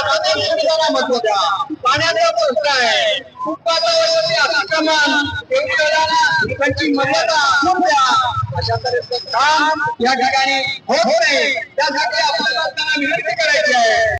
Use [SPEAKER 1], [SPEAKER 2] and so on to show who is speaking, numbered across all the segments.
[SPEAKER 1] प्राथमिक सुविधा महत्त्व द्या पाण्याचा प्रश्न आहे फुटपाथावरती अतिक्रमण मर्यादा द्या अशा तऱ्हेचं काम या ठिकाणी होत नाही. त्यासाठी आपल्याला विनंती करायची आहे.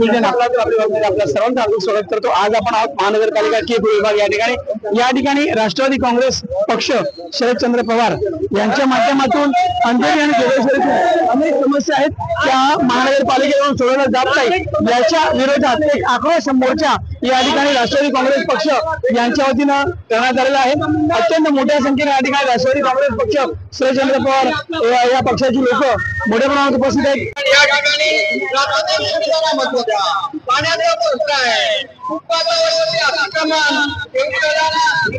[SPEAKER 2] नमस्कार आपल्या सर्वांचं हार्दिक स्वागत करतो. आज आपण आहोत महानगरपालिका के विभाग या ठिकाणी. या ठिकाणी राष्ट्रवादी काँग्रेस पक्ष शरदचंद्र पवार यांच्या माध्यमातून अंधेरी आणि जोगेश्वरीतील अनेक समस्या आहेत. त्या महानगरपालिकेकडून सोडवल्या जात नाही याच्या विरोधात एक आक्रोश मोर्चा या ठिकाणी राष्ट्रवादी काँग्रेस पक्ष यांच्या वतीनं करण्यात आलेला आहे. अत्यंत मोठ्या संख्येने या ठिकाणी राष्ट्रवादी काँग्रेस पक्ष शरदचंद्र पवार या- पक्षाची लोक मोठ्या प्रमाणात उपस्थित आहेत.
[SPEAKER 1] या ठिकाणी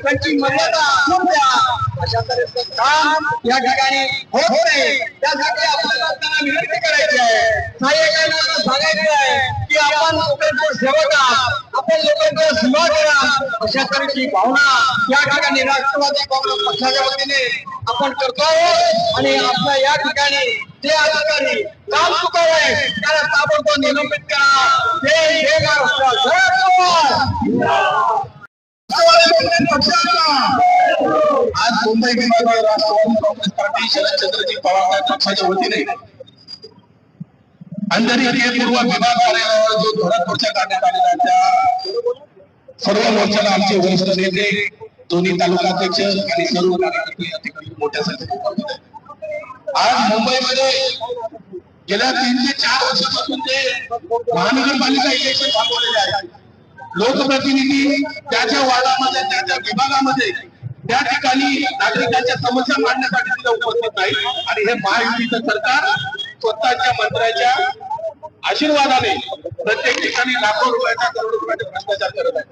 [SPEAKER 1] त्यांची सुविधा महत्त्व आहे मर्यादा अशा तऱ्हेचं काम या ठिकाणी होत नाही. त्यासाठी आपण त्यांना विनंती करायची आहे. सहाय्यकांना सांगायचं आहे की आपण लोकांचा सेवक आहात. आपण लोकांचा सेवा करा अशा तऱ्हेची भावना या ठिकाणी राष्ट्रवादी काँग्रेस पक्षाच्या वतीने आपण करतो आहोत. आणि आपल्या या ठिकाणी जे अधिकारी काम चुकाव आहे त्याला ताबडतोब निलंबित करा. जय जय महाराष्ट्र. राष्ट्रवादी काँग्रेस आज मुंबई विभागात राष्ट्रवादी काँग्रेस पार्टी शरदचंद्रजी पवार पक्षाच्या वतीने अंधेरी पूर्व विभाग कार्यालयावर जो धोरणमोर्चा करण्यात आलेला त्या सर्व मोर्चाला आमचे वरिष्ठ नेते दोन्ही तालुकाध्यक्ष आणि सर्व कार्यकर्ते मोठ्या संख्येने उपस्थित आहेत. आज मुंबईमध्ये गेल्या तीन ते चार वर्षापासून ते महानगरपालिका इलेक्शन थांबवलेले आहे लोकप्रतिनिधी त्याच्या वार्डामध्ये त्या विभागामध्ये त्या ठिकाणी नागरिकांच्या समस्या मांडण्यासाठी तिथे उपस्थित नाही. आणि हे महायुतीचं सरकार स्वतःच्या मंत्र्याच्या आशीर्वादाने प्रत्येक ठिकाणी लाखो रुपयाचा करोड रुपयाचा भ्रष्टाचार करत आहे.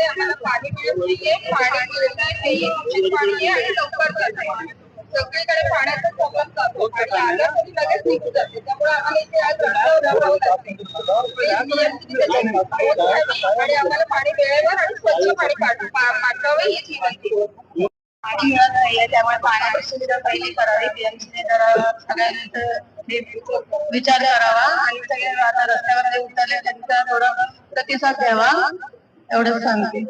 [SPEAKER 3] पाणी मिळत नाहीये पाणी मिळत नाही आहे आणि लवकर आहे. सगळीकडे पाण्याचा प्रॉब्लेम आहे. आणि आलं तरी लगेच निघून जाते. त्यामुळे आम्हाला इथे आज रस्त्यावर राहावं लागतंय. आणि आम्हाला पाणी वेळेवर आणि स्वच्छ पाणी पाठवावं हीच विनंती आहे. पाणी मिळत नाहीये त्यामुळे पाण्याची सुविधा पहिली करावी. बीएमसीने जरा सगळ्यांचं हे विचार करावा. आणि सगळे आता रस्त्यावर जे उतरले त्यांचा थोडा प्रतिसाद द्यावा. एवढंच सांगते.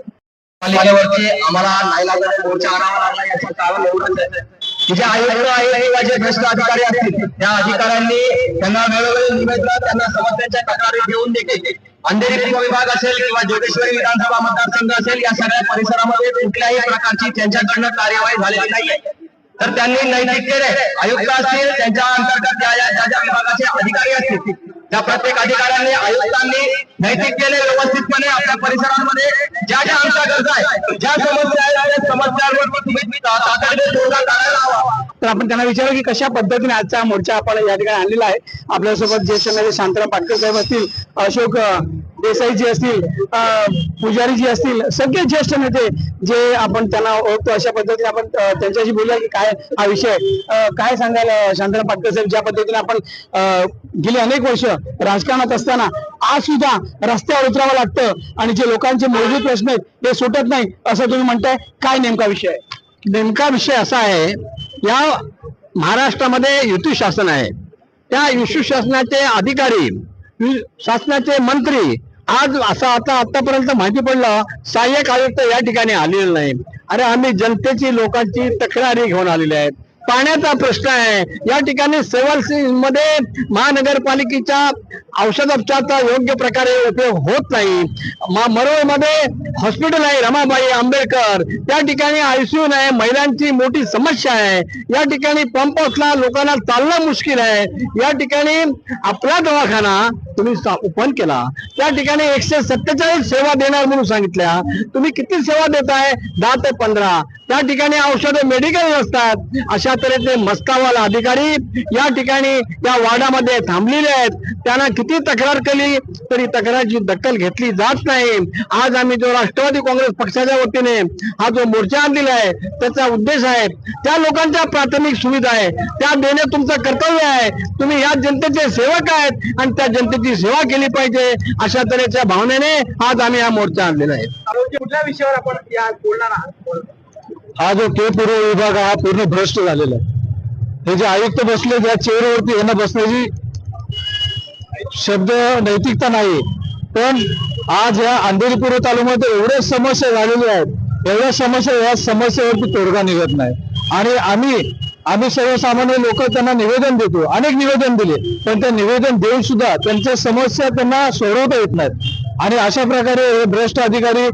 [SPEAKER 1] पालिकेवरती आम्हाला नाईलाजाने मोर्चा आणावा लागला याचं कारण एवढंच आहे. की जे आयुक्त आहे किंवा जे भ्रष्ट अधिकारी असतील त्या अधिकाऱ्यांनी त्यांना वेळोवेळी निवेदन त्यांना समस्यांच्या तक्रारी घेऊन देखील अंधेरी पूर्व विभाग असेल किंवा जोगेश्वरी विधानसभा मतदारसंघ असेल या सगळ्या परिसरामध्ये कुठल्याही प्रकारची त्यांच्याकडनं कार्यवाही झालेली नाहीये. तर त्यांनी नैतिकतेने आयुक्त असतील त्यांच्या अंतर्गत ज्या ज्या विभागाचे अधिकारी असतील त्या प्रत्येक अधिकाऱ्यांनी आयुक्तांनी नैतिकतेने व्यवस्थितपणे आपल्या
[SPEAKER 2] परिसरात आपण त्यांना विचारू की कशा पद्धतीने आजचा मोर्चा आपण या ठिकाणी आणलेला आहे. आपल्यासोबत ज्येष्ठ नेते शांताराम पाटकर साहेब असतील अशोक देसाई जी असतील पुजारी जी असतील सगळे ज्येष्ठ नेते जे आपण त्यांना ओळखतो अशा पद्धतीने आपण त्यांच्याशी बोलूया की काय हा विषय काय सांगाल शांताराम पाटकर साहेब ज्या पद्धतीने आपण गेली अनेक वर्ष राजकारणात असताना आज सुद्धा रस्त्यावर उतरावं लागतं आणि जे लोकांचे मूलभूत प्रश्न आहेत ते सुटत नाही असं तुम्ही म्हणताय. काय नेमका विषय
[SPEAKER 4] नेमका विषय असा आहे या महाराष्ट्रामध्ये युती शासन आहे. त्या युती शासनाचे अधिकारी शासनाचे मंत्री आज असं आता आतापर्यंत माहिती पडलं सहाय्यक आयुक्त या ठिकाणी आलेले नाही. अरे आम्ही जनतेची लोकांची तक्रारी घेऊन आलेले आहेत. पाण्याचा प्रश्न आहे. या ठिकाणी सेवलमध्ये महानगरपालिकेच्या औषधोपचाराचा योग्य प्रकारे उपयोग होत नाही. मरोळमध्ये हॉस्पिटल आहे रमाबाई आंबेडकर. त्या ठिकाणी आयसीयू नाही महिलांची मोठी समस्या आहे. या ठिकाणी पंप असला लोकांना चालणं मुश्किल आहे. या ठिकाणी आपला दवाखाना तुम्ही ओपन केला. त्या ठिकाणी एकशे सत्तेचाळीस सेवा देणार म्हणून सांगितल्या. तुम्ही किती सेवा देताय? दहा ते पंधरा. त्या ठिकाणी औषधं मेडिकल नसतात अशा तऱ्हेचे मस्कावाल अधिकारी या ठिकाणी या वार्डामध्ये थांबलेले आहेत. त्यांना किती तक्रार केली? तरी तक्रारची दखल घेतली जात नाही. आज आम्ही जो राष्ट्रवादी काँग्रेस पक्षाच्या वतीने हा जो मोर्चा आणलेला आहे त्याचा उद्देश आहे त्या लोकांच्या प्राथमिक सुविधा आहे त्या देणे तुमचं कर्तव्य आहे. तुम्ही या जनतेचे सेवक आहेत आणि त्या जनतेची सेवा केली पाहिजे अशा तऱ्हेच्या भावनेने आज आम्ही हा मोर्चा आणलेला आहे.
[SPEAKER 2] कुठल्या विषयावर आपण बोलणार आहात?
[SPEAKER 4] हा जो के पूर्व विभाग आहे, हा पूर्ण भ्रष्ट झालेला आहे. हे जे आयुक्त बसले त्या चेअरवरती यांना बसण्याची शब्द नैतिकता नाही पण आज या अंधेरी पूर्व तालुक्यामध्ये एवढ्या समस्या झालेल्या आहेत. एवढ्या समस्या या समस्येवरती तोडगा निघत नाही. आणि आम्ही आम्ही सर्वसामान्य लोक त्यांना निवेदन देतो. अनेक निवेदन दिले. पण ते निवेदन देऊन सुद्धा त्यांच्या समस्या त्यांना सोडवता येत नाहीत. आणि अशा प्रकारे हे भ्रष्ट अधिकारी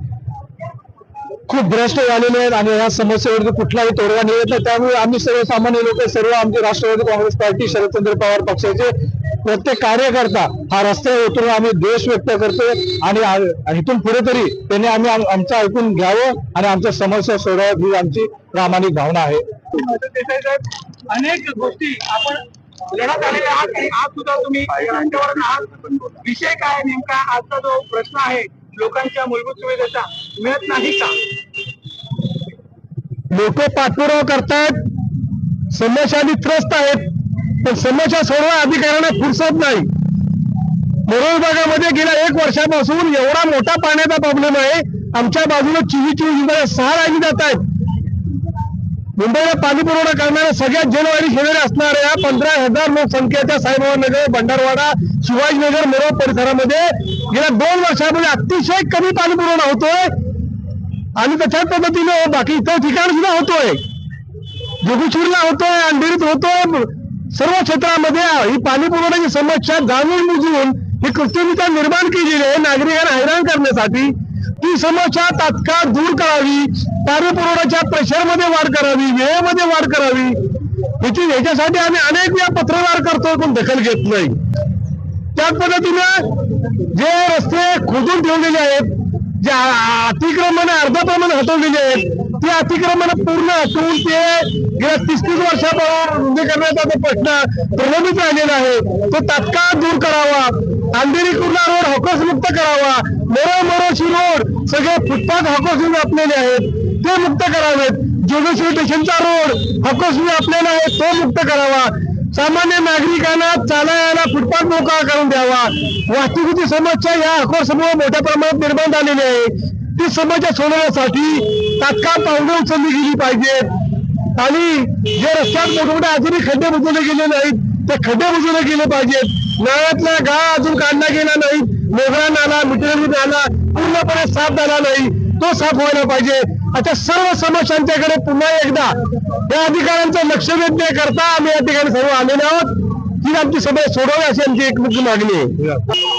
[SPEAKER 4] खूप भ्रष्ट झालेले आहेत आणि या समस्येवरती कुठलाही तोडगा निघत नाही. त्यामुळे आम्ही सर्वसामान्य लोक सर्व आमचे राष्ट्रवादी काँग्रेस पार्टी शरदचंद्र पवार पक्षाचे प्रत्येक कार्यकर्ता हा रस्त्यावर उतरून आम्ही देश व्यक्त करतोय आणि इथून पुढे तरी त्यांनी आम्ही आमचं ऐकून घ्यावं आणि आमच्या समस्या सोडवाव्यात ही आमची प्रामाणिक भावना आहे.
[SPEAKER 2] अनेक गोष्टी आपण लढत आलेले आहात आज सुद्धा तुम्ही आहात. विषय काय नेमका? आजचा जो प्रश्न आहे लोकांच्या मूलभूत सुविधा मिळत नाही का?
[SPEAKER 4] लोक पाठपुरावा करतायत समस्याने त्रस्त आहेत पण समस्या सोडवा अधिकाऱ्यांना फुरसत नाही. मोरोळ भागामध्ये गेल्या एक वर्षापासून एवढा मोठा पाण्याचा प्रॉब्लेम आहे. आमच्या बाजूला चिवी चिवी सहा राहिली जात आहेत. मुंबईला पाणी पुरवठा करणाऱ्या सगळ्यात जनवारी शेजारी असणाऱ्या पंधरा हजार लोकसंख्येच्या साईबाबा नगर भंडारवाडा शिवाजीनगर मोरोळ परिसरामध्ये गेल्या दोन वर्षामध्ये म्हणजे अतिशय कमी पाणी पुरवठा होतोय. आणि त्याच्याच पद्धतीने बाकी इतर ठिकाण सुद्धा होतोय. जोगेश्वरीला होतोय अंधेरीत होतोय. सर्व क्षेत्रामध्ये ही पाणी पुरवठ्याची समस्या जाणून बुजून ही कृत्रिमता निर्माण केलेली आहे. नागरिकांना हैराण करण्यासाठी ती समस्या तात्काळ दूर करावी. पाणी पुरवठ्याच्या प्रेशरमध्ये वाढ करावी वेळेमध्ये वाढ करावी. याची याच्यासाठी आम्ही अनेक वेळा पत्रव्यवहार करतोय पण दखल घेत नाही. त्याच पद्धतीने जे रस्ते खोदून ठेवलेले आहेत जे अतिक्रमण अर्ध प्रमाण हटवलेले आहेत ते अतिक्रमण पूर्ण हटवून ते गेल्या तीस तीस वर्षापासून रुंदीकरणाचा प्रश्न प्रलंबित राहिलेला आहे तो तात्काळ दूर करावा. अंधेरी कुर्ला रोड हॉकस मुक्त करावा. मोरो मोरोशी रोड सगळे फुटपाथ हॉकर्स व्यापलेले आहेत ते मुक्त करावेत. जोगेश्वर स्टेशनचा रोड हकोसमी व्यापलेला आहे तो मुक्त करावा. सामान्य नागरिकांना चालायला मोकळा करून द्यावा. वाहतुकीची समस्या या अकोर समूह मोठ्या प्रमाणात निर्माण झालेली आहे. ती समस्या सोडवण्यासाठी तात्काळ पावलं उचलली गेली पाहिजेत. आणि जे रस्त्यात मोठमोठे अजूनही खड्डे बुजवले गेले नाहीत ते खड्डे बुजवले गेले पाहिजेत. नाळ्यातला गाळ अजून काढला गेला नाही. मोगरा नाला मिटरवी नाला पूर्णपणे साफ झाला नाही. तो साफ व्हायला पाहिजे. अशा सर्व समस्यांच्याकडे पुन्हा एकदा या अधिकाऱ्यांचं लक्ष वेध करता आम्ही या ठिकाणी सर्व आलेले आहोत. ती आमची समस्या सोडवणे अशी आमची एक मुख्य मागणी आहे.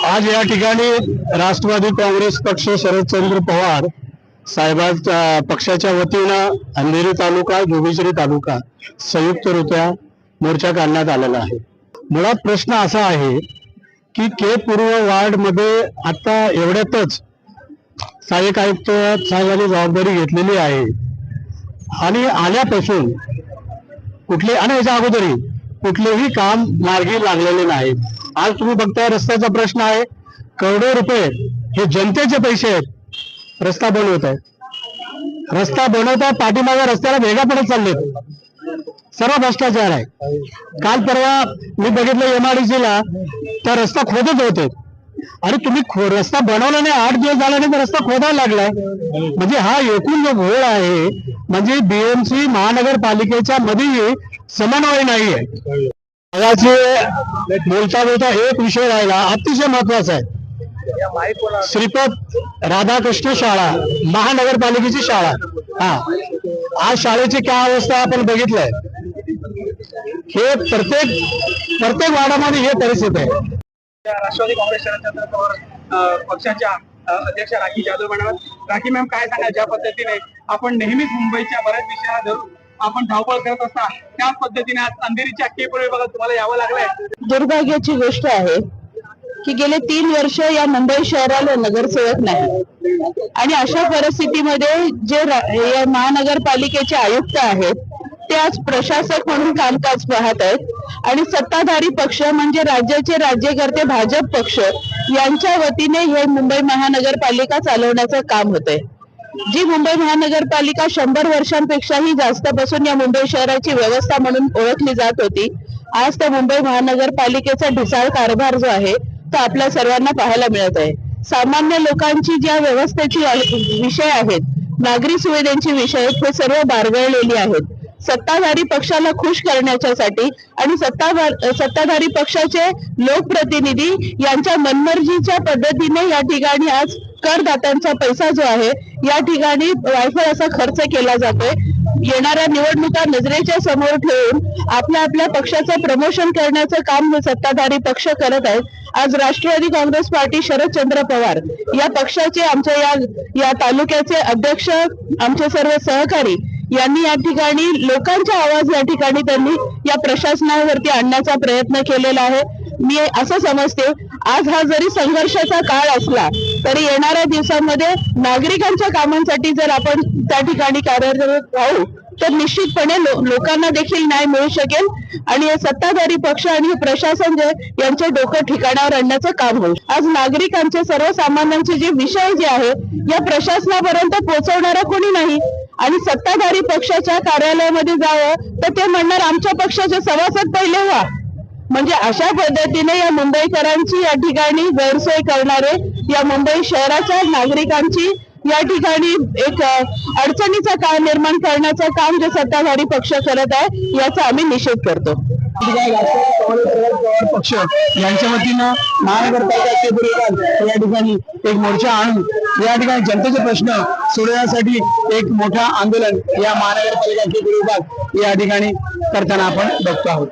[SPEAKER 4] आज या ठिकाणी राष्ट्रवादी काँग्रेस पक्ष शरदचंद्र पवार साहेबांच्या पक्षाच्या वतीनं अंधेरी तालुका जोगेश्वरी तालुका संयुक्तरित्या मोर्चा काढण्यात आलेला आहे. मुळात प्रश्न असा आहे की के पूर्व वार्डमध्ये आता एवढ्यातच सहाय्यक आयुक्त साहेबांनी जबाबदारी घेतलेली आहे. आणि आल्यापासून कुठले आणि याच्या अगोदरही कुठलेही काम मार्गी लागलेले नाही आज तुम्ही बघताय रस्त्याचा प्रश्न आहे. करोडो रुपये हे जनतेचे पैसे आहेत. रस्ता बनवत आहे रस्ता बनवता पाठीमागे रस्त्याला भेगा पडत चाललेत. सर्व भ्रष्टाचार आहे. काल परवा मी बघितलं एमआरडीसी ला त्या रस्ता खोदत होते. अरे तुम्ही खो- रस्ता बनवला नाही आठ दिवस झाला नाही तर रस्ता खोदायला लागलाय. म्हणजे हा एकूण जो घोळ आहे म्हणजे बीएमसी महानगरपालिकेच्या मध्ये समन्वय नाहीये. मगाशी बोलता बोलता एक विषय राहिला अतिशय महत्त्वाचा आहे. श्रीपद राधाकृष्ण शाळा महानगरपालिकेची शाळा. हा. आज शाळेची काय अवस्था आपण बघितलंय. हे प्रत्येक प्रत्येक वाडामध्ये हे परिस्थिती आहे.
[SPEAKER 2] राष्ट्रवादी काँग्रेस शरदचंद्र पवार पक्षाच्या अध्यक्ष राखी जाधव मॅडम राखी मॅम काय सांगा ज्या पद्धतीने आपण नेहमीच मुंबईच्या बऱ्याच विषयाला धरून आपण धावपळ करत असता त्याच पद्धतीने आज अंधेरीच्या केपूर विभागात तुम्हाला यावं लागलंय.
[SPEAKER 3] दुर्भाग्याची गोष्ट आहे की गेले तीन वर्ष या मुंबई शहराला नगरसेवक नाही. आणि अशा परिस्थितीमध्ये जे महानगरपालिकेचे आयुक्त आहेत ते आज प्रशासक म्हणून कामकाज पाहत आहेत. आणि सत्ताधारी पक्ष म्हणजे राज्याचे राज्यकर्ते भाजप पक्ष यांच्या वतीने हे मुंबई महानगरपालिका चालवण्याचं काम होतंय. जी मुंबई महानगरपालिका शंभर वर्षांपेक्षाही जास्त पासून या मुंबई शहराची व्यवस्था म्हणून ओळखली जात होती आज त्या मुंबई महानगरपालिकेचा ढिसाळ कारभार जो आहे तो आपल्या सर्वांना पाहायला मिळत आहे. सामान्य लोकांची ज्या व्यवस्थेची विषय आहेत नागरी सुविधांची विषय हे सर्व बारगळलेली आहेत. सत्ताधारी पक्षाला खुश करण्याच्यासाठी आणि सत्ता सत्ताधारी पक्षाचे लोकप्रतिनिधी यांच्या मनमर्जीच्या पद्धतीने या ठिकाणी आज करदात्यांचा पैसा जो आहे या ठिकाणी वायफळ असा खर्च केला जातोय. येणाऱ्या निवडणुका नजरेच्या समोर ठेवून आपल्या आपल्या पक्षाचं प्रमोशन करण्याचं काम सत्ताधारी पक्ष करत आहेत आज राष्ट्रवादी काँग्रेस पार्टी शरदचंद्र पवार या पक्षाचे आमच्या या या तालुक्याचे अध्यक्ष आमचे सर्व सहकारी यांनी या ठिकाणी लोकांचा आवाज या ठिकाणी त्यांनी या प्रशासनावरती आणण्याचा प्रयत्न केलेला आहे. मी असं समजते आज हा जरी संघर्षाचा काळ असला तरी येणाऱ्या दिवसांमध्ये नागरिकांच्या कामांसाठी जर आपण त्या ठिकाणी कार्यरत राहू तर निश्चितपणे लो- लोकांना देखील न्याय मिळू शकेल आणि हे सत्ताधारी पक्ष आणि प्रशासन जे यांचे डोकं ठिकाणावर आणण्याचं काम होईल. आज नागरिकांचे सर्वसामान्यांचे जे विषय जे आहेत या प्रशासनापर्यंत पोहोचवणारा कोणी नाही. आणि सत्ताधारी पक्षाच्या कार्यालयामध्ये जावं तर ते म्हणणार आमच्या पक्षाचे सभासद पहिले व्हा. म्हणजे अशा पद्धतीने या मुंबईकरांची या ठिकाणी गैरसोय करणारे या मुंबई शहराच्या नागरिकांची या ठिकाणी एक अडचणीचा काळ निर्माण करण्याचं काम जे सत्ताधारी पक्ष करत आहे याचा आम्ही निषेध करतो.
[SPEAKER 2] पक्ष यांच्या वतीनं महानगरपालिकाचे महानगरपालिका या ठिकाणी एक मोर्चा आणून या ठिकाणी जनतेचे प्रश्न सोडवण्यासाठी एक मोठा आंदोलन या महानगरपालिकाचे विभाग या ठिकाणी करताना आपण बघतो आहोत.